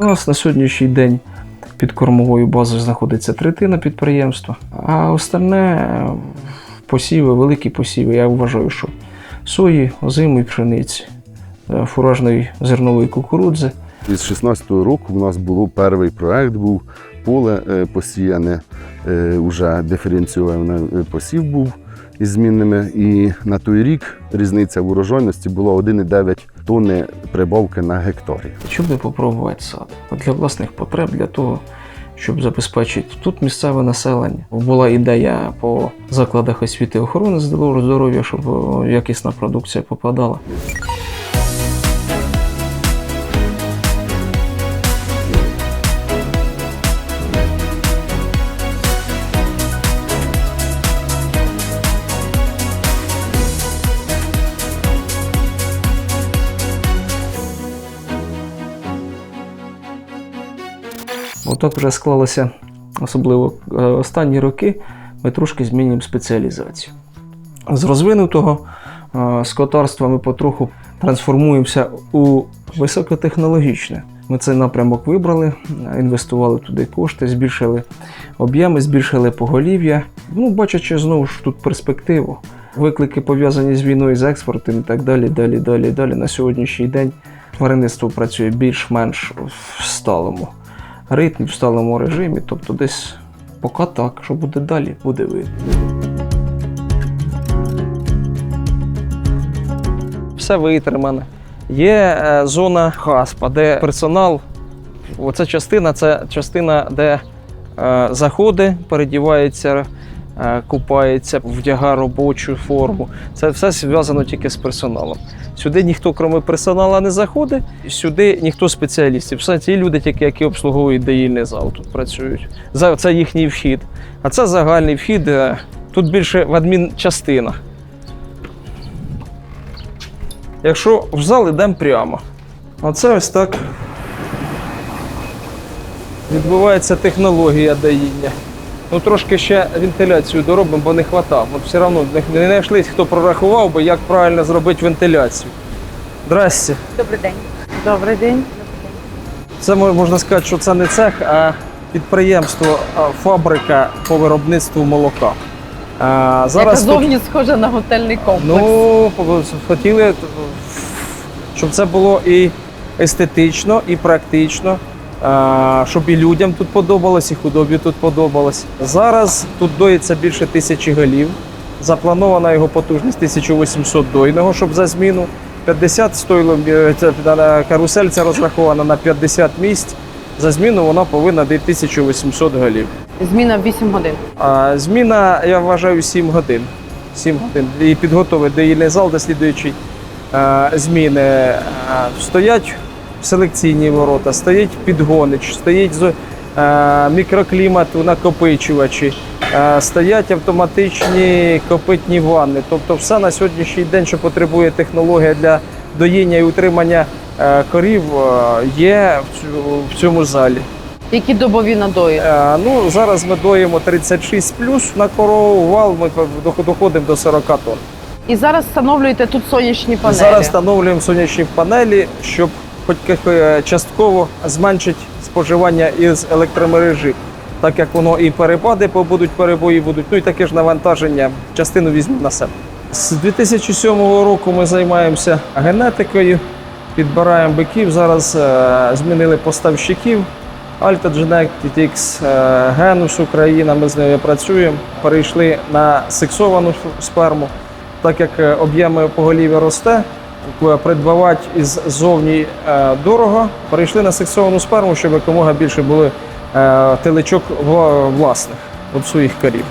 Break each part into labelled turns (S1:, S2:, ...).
S1: У нас на сьогоднішній день під кормовою базою знаходиться третина підприємства, а остальне е, посіви, великі посіви, я вважаю, що сої, озимої пшениці, е, фуражної зернової кукурудзи.
S2: Із 16-го року у нас було перший проект, був поле е, посіяне, е, уже диференційований посів був із змінними. І на той рік різниця в урожайності була 1,9 тонни прибавки на гектарі.
S1: Чому не попробувати сад? Для власних потреб, для того, щоб забезпечити тут місцеве населення. Була ідея по закладах освіти і охорони здоров'я, щоб якісна продукція попадала. Отак вже склалося, особливо е, останні роки, ми трошки змінюємо спеціалізацію. З розвинутого е, скотарства ми потроху трансформуємося у високотехнологічне. Ми цей напрямок вибрали, е, інвестували туди кошти, збільшили об'єми, збільшили поголів'я. Ну, бачачи знову ж тут перспективу, виклики пов'язані з війною, з експортом і так далі, далі, далі, далі. На сьогоднішній день тваринництво працює більш-менш в сталому ритмі, в сталому режимі. Тобто десь поки так, що буде далі, буде видно. Все витримане. Є е, зона хаспа, де персонал, оця частина це частина, де е, передіваються передівається, е, купається, вдягає робочу форму. Це все зв'язано тільки з персоналом. Сюди ніхто, крім персоналу, не заходить, сюди ніхто спеціалістів. Все ті люди, тільки, які обслуговують доїльний зал, тут працюють. Це їхній вхід. А це загальний вхід. е, Тут більше в адмінчастинах. Якщо в зал йдемо прямо. Оце ось так відбувається технологія доїння. Ну, трошки ще вентиляцію доробимо, бо не хватало. От все одно не- знайшлись, хто прорахував би, як правильно зробити вентиляцію. Здрасте.
S3: Добрий день. Добрий день.
S1: Це можна сказати, що це не цех, а підприємство, а фабрика по виробництву молока. А,
S3: Яка
S1: зараз тут
S3: зовні схожа на готельний комплекс.
S1: Ну, хотіли, щоб це було і естетично, і практично, щоб і людям тут подобалось, і худобі тут подобалось. Зараз тут доїться більше тисячі голів. Запланована його потужність 1800 дойного, щоб за зміну. 50 стоїло, е, це, е, карусель ця розрахована на 50 місць. За зміну вона повинна дати 1800 голів.
S3: Зміна 8 годин.
S1: А, зміна, я вважаю, 7 годин. 7 годин. І підготовить доїльний зал до слідуючої е, зміни. Е, стоять селекційні ворота, стоїть підгонич, стоїть е, мікроклімат накопичувачі, е, стоять автоматичні копитні ванни. Тобто все на сьогоднішній день, що потребує технологія для доїння і утримання е, корів, є в цьому залі.
S3: Які добові надої?
S1: Е, Ну, зараз ми доїмо 36 плюс на корову, вал ми доходимо до 40 тонн.
S3: І зараз встановлюєте тут сонячні панелі.
S1: Зараз встановлюємо сонячні панелі, щоб хоч е, частково зменшити споживання із електромережі. Так як воно і перепади по- будуть, перебої будуть, ну і таке ж навантаження частину візьмемо на себе. З 2007 року ми займаємося генетикою, підбираємо биків. Зараз е, змінили поставщиків. Alta Genetics, е, Genus Україна, ми з нею працюємо. Перейшли на сексовану сперму. Так як об'єми поголів'я росте, придбавати іззовні е, дорого, перейшли на сексовану сперму, щоб якомога більше були е, телечок власних от своїх корів.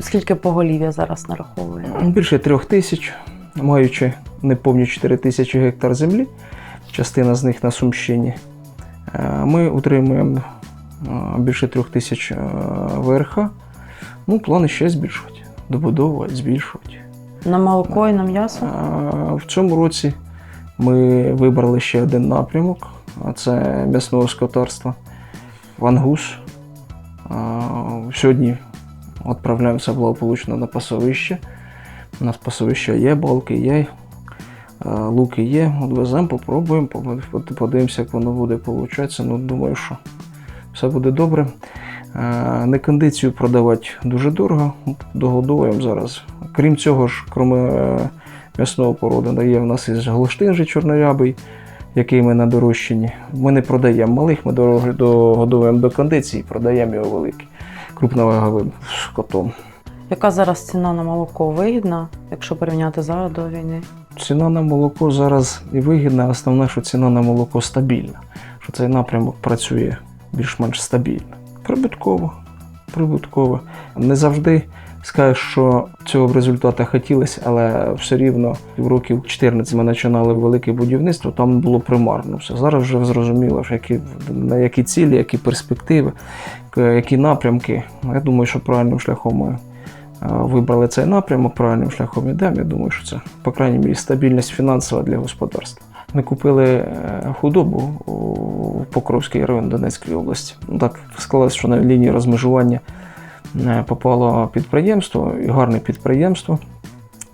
S3: Скільки поголів'я зараз нараховує?
S1: Більше трьох тисяч, маючи неповні 4 тисячі гектар землі, частина з них на Сумщині. Е, Ми утримуємо більше трьох тисяч ВРХ. Ну, плани ще збільшувати, добудовувати, збільшувати.
S3: На молоко і на м'ясо?
S1: В цьому році ми вибрали ще один напрямок, це м'ясного скотарства. Вангус. Сьогодні відправляємося благополучно на пасовище. У нас пасовище є, балки є. Луки є, от веземо, попробуємо, подивимося, як воно буде получатися. Ну, думаю, що все буде добре. Е, Некондицію продавати дуже дорого, догодовуємо зараз. Крім цього ж, крім е, м'ясного породу, є в нас із Голштин же чорнорябий, який ми на дорощенні. Ми не продаємо малих, ми догодовуємо до кондиції, продаємо його великий, крупноваговим скотом.
S3: Яка зараз ціна на молоко вигідна, якщо порівняти зараз до війни?
S1: Ціна на молоко зараз і вигідна, основне, що ціна на молоко стабільна, що цей напрямок працює більш-менш стабільно. Прибутково. Прибутково. Не завжди скажеш, що цього результату хотілося, але все рівно в років 14 ми починали велике будівництво, там було примарно все. Зараз вже зрозуміло, що які, на які цілі, які перспективи, які напрямки. Я думаю, що правильним шляхом ми е, вибрали цей напрямок, правильним шляхом йдемо. Я думаю, що це, по крайній мірі, стабільність фінансова для господарства. Ми купили е, худобу у Покровський район Донецької області. Ну, Так склалося, що на лінії розмежування е, попало підприємство, і гарне підприємство.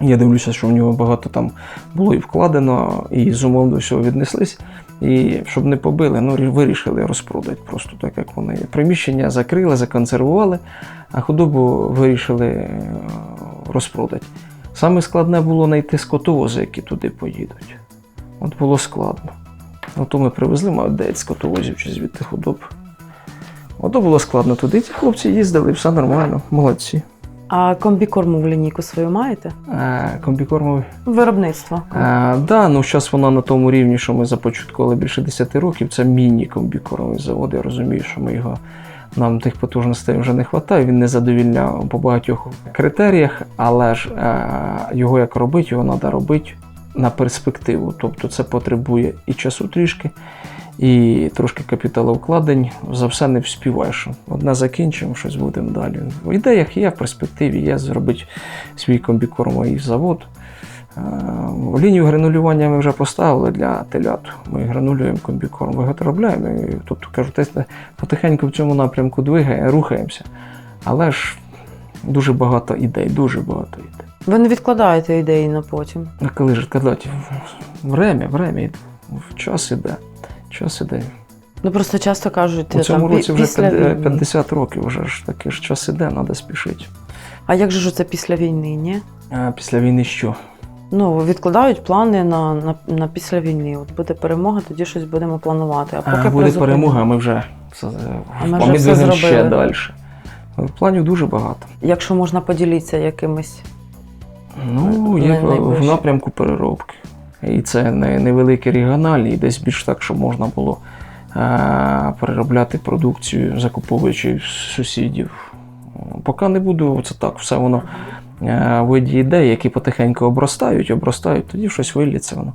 S1: Я дивлюся, що в нього багато там було і вкладено, і з умов до всього віднеслись. І щоб не побили, ну вирішили розпродати просто так, як вони. Приміщення закрили, законсервували, а худобу вирішили е, розпродати. Саме складне було знайти скотовози, які туди поїдуть. От було складно. Ото ми привезли, 9 скотовозів чи звідти худоб. Ото було складно туди. Ці хлопці їздили, все нормально, молодці.
S3: А комбікорму в лінійку свою маєте?
S1: Е, комбікормовий.
S3: Виробництво.
S1: Е, да, ну зараз вона на тому рівні, що ми започаткували більше 10 років. Це міні-комбікоровий завод. Я розумію, що ми його. Нам тих потужностей вже не вистачає, він не задовільняв по багатьох критеріях, але ж е, його як робити, його треба робити на перспективу. Тобто це потребує і часу трішки, і трошки капіталовкладень. За все не вспіваєш. Одне закінчимо, щось будемо далі. В ідеях є, в перспективі є зробити свій комбікормовий завод. Е, Лінію гранулювання ми вже поставили для телят. Ми гранулюємо комбікорм, виготовляємо. Тобто, кажу, потихеньку в цьому напрямку двигає, рухаємося. Але ж дуже багато ідей, дуже багато ідей.
S3: Ви не відкладаєте ідеї на потім.
S1: А коли ж казати, время, время, час іде. Час іде.
S3: Ну просто часто кажуть,
S1: У цьому
S3: там,
S1: році вже
S3: після
S1: п'ят-
S3: війни.
S1: 50 років, вже ж таки ж час іде, треба спішити.
S3: А як же ж це після війни, ні?
S1: А після війни що?
S3: Ну, відкладають плани на, на, на після війни. От буде перемога, тоді щось будемо планувати. А поки
S1: А, буде
S3: призупинимо.
S1: перемога, ми вже,
S3: А ми вже все
S1: ще далі. Планів дуже багато.
S3: Якщо можна поділитися якимись.
S1: Ну, є в- напрямку переробки. І це не невеликі регіональні, і десь більш так, щоб можна було е, переробляти продукцію, закуповуючи сусідів. Поки не буду, це так, все воно е, виді ідеї, які потихеньку обростають, обростають, тоді щось виліться воно.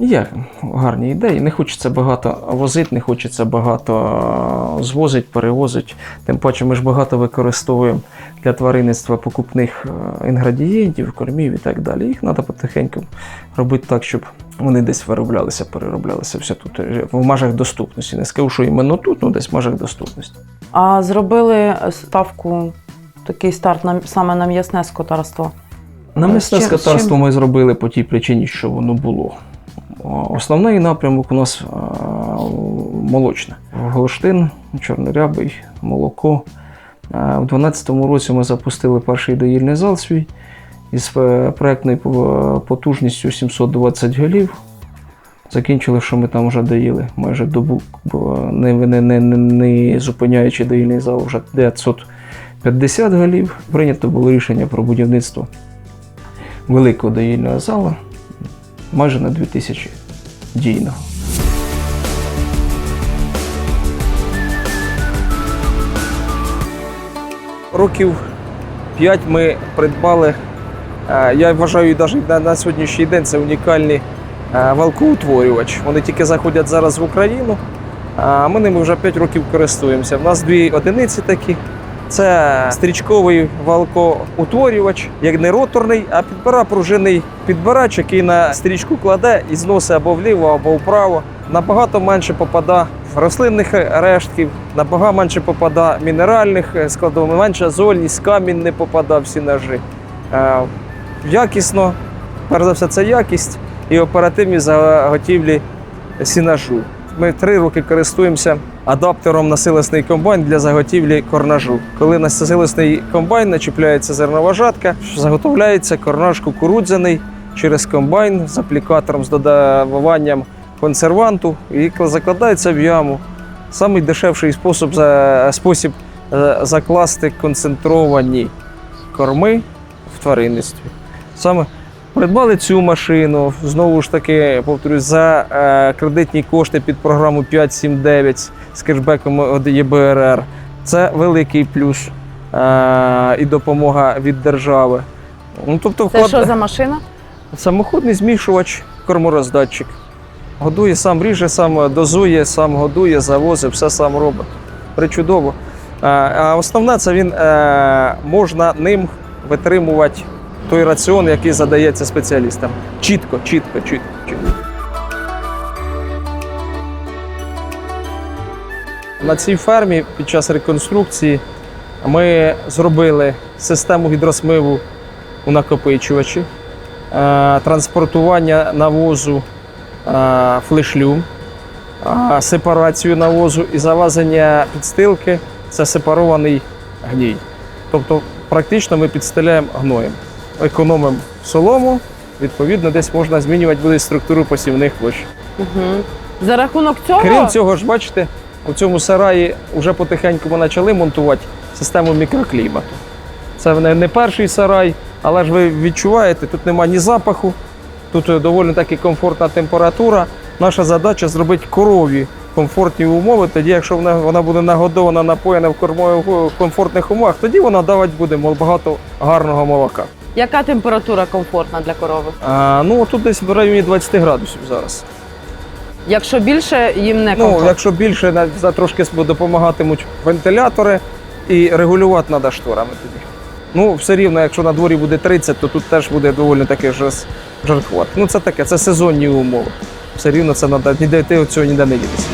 S1: Є гарні ідеї. Не хочеться багато возити, не хочеться багато е, звозити, перевозити. Тим паче ми ж багато використовуємо для тваринництва покупних е, інгредієнтів, кормів і так далі. Їх треба потихеньку робити так, щоб вони десь вироблялися, перероблялися все тут е, в межах доступності. Не скажу, що іменно тут, ну десь в межах доступності.
S3: А зробили ставку, такий старт на, саме на м'ясне скотарство.
S1: На
S3: З
S1: місце скотарство ми зробили по тій причині, що воно було. Основний напрямок у нас молочне. Голштин, чорнорябий, молоко. У 2012 році ми запустили перший доїльний зал свій із е, проектною потужністю 720 голів. Закінчили, що ми там вже доїли майже добу, бо не, не, не, не, зупиняючи доїльний зал вже 950 голів. Прийнято було рішення про будівництво великого доїльного зала майже на 2000 дійного. Років 5 ми придбали. е, Я вважаю, навіть на, сьогоднішній день це унікальний е, валкоутворювач. Вони тільки заходять зараз в Україну, а ми ними вже 5 років користуємося. У нас дві одиниці такі. Це стрічковий валкоутворювач, як не роторний, а підбира пружинний підбирач, який на стрічку кладе і зносить або вліво, або вправо. Набагато менше попада рослинних рештків, набагато менше попада мінеральних складових, менше золі, з камінь не попада всі ножі. Е, Якісно, Перш за все, це якість і оперативність заготівлі сінажу. Ми три роки користуємося адаптером на силосний комбайн для заготівлі корнажу. Коли на силосний комбайн начіпляється зернова жатка, заготовляється корнаж кукурудзяний через комбайн з аплікатором з додаванням консерванту і закладається в яму. Самий дешевший спосіб, спосіб е, закласти концентровані корми в тваринництві. Саме придбали цю машину, знову ж таки, повторюсь, за е, кредитні кошти під програму 579 з кешбеком від ЄБРР. Це великий плюс е, і допомога від держави. Ну, тобто,
S3: Це
S1: вклад-
S3: що за машина?
S1: Самоходний змішувач, кормороздатчик. Годує, сам ріже, сам дозує, сам годує, завозить, все сам робить. Причудово. А, А основне це він е, можна ним витримувати той раціон, який задається спеціалістам. Чітко, чітко, чітко, чітко. На цій фермі під час реконструкції ми зробили систему гідросмиву у накопичувачі, е, транспортування навозу е, флешлю, е, сепарацію навозу і завезення підстилки це сепарований гній. Тобто, практично ми підстеляємо гноєм, економимо солому, відповідно, десь можна змінювати буде структуру посівних площ.
S3: Угу. За рахунок цього
S1: Крім цього ж, бачите, у цьому сараї вже потихеньку ми почали монтувати систему мікроклімату. Це не, перший сарай, але ж ви відчуваєте, тут нема ні запаху, тут е, доволі таки комфортна температура. Наша задача зробити корові комфортні умови. Тоді, якщо вона, вона буде нагодована, напоєна в кормових в комфортних умовах, тоді вона давати буде багато гарного молока.
S3: Яка температура комфортна для корови?
S1: А, ну тут десь в районі 20 градусів зараз.
S3: Якщо більше, їм не
S1: Ну, якщо більше, за трошки допомагатимуть вентилятори і регулювати треба шторами тоді. Ну, все рівно, якщо на дворі буде 30, то тут теж буде доволі таки жар- Ну, це таке, це сезонні умови. Все рівно це треба, ніде ти цього ніде не дітися.